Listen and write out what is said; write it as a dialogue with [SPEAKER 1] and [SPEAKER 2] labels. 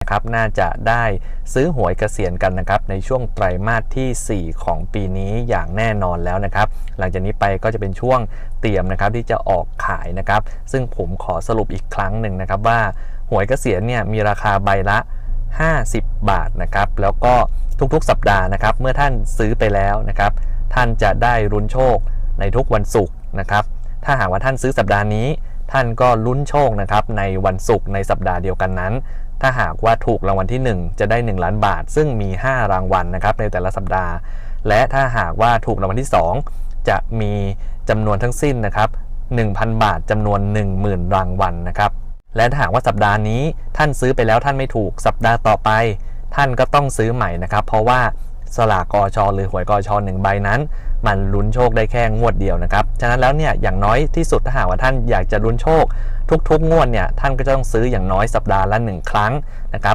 [SPEAKER 1] นะครับน่าจะได้ซื้อหวยเกษียณกันนะครับในช่วงไตรมาสทีสี่ 4 ของปีนี้อย่างแน่นอนแล้วนะครับ หลังจากนี้ไปก็จะเป็นช่วงเตรียมนะครับที่จะออกขายนะครับ ซึ่งผมขอสรุปอีกครั้งหนึ่งนะครับว่าหวยเกษียณเนี่ยมีราคาใบละ 50 บาทนะครับแล้วก็ทุกๆสัปดาห์นะครับ เมื่อท่านซื้อไปแล้วนะครับ ท่านจะได้ลุ้นโชคในทุกวันศุกร์นะครับ ถ้าหากว่าท่านซื้อสัปดาห์นี้ ท่านก็ลุ้นโชคนะครับในวันศุกร์ในสัปดาห์เดียวกันนั้น ถ้าหากว่าถูกรางวัลที่ 1 จะได้ 1 ล้านบาท ซึ่งมี 5 รางวัลนะครับในแต่ละสัปดาห์ และถ้าหากว่าถูกรางวัลที่ 2 จะมีจำนวนทั้งสิ้นนะครับ1,000 บาทจำนวน 10,000 รางวัลนะครับและถ้าหากว่าสัปดาห์นี้ท่านซื้อไปแล้วท่านไม่ถูกสัปดาห์ต่อไป ท่านก็ต้องซื้อใหม่นะครับ เพราะว่า สลากกอชหรือหวยกอชหนึ่งใบนั้น มันลุ้นโชคได้แค่งวดเดียวนะครับ ฉะนั้นแล้วเนี่ยอย่างน้อยที่สุดถ้าหากว่าท่านอยากจะลุ้นโชค ทุกๆ งวดเนี่ยท่านก็จะต้องซื้ออย่างน้อยสัปดาห์ละ 1 ครั้งนะครับ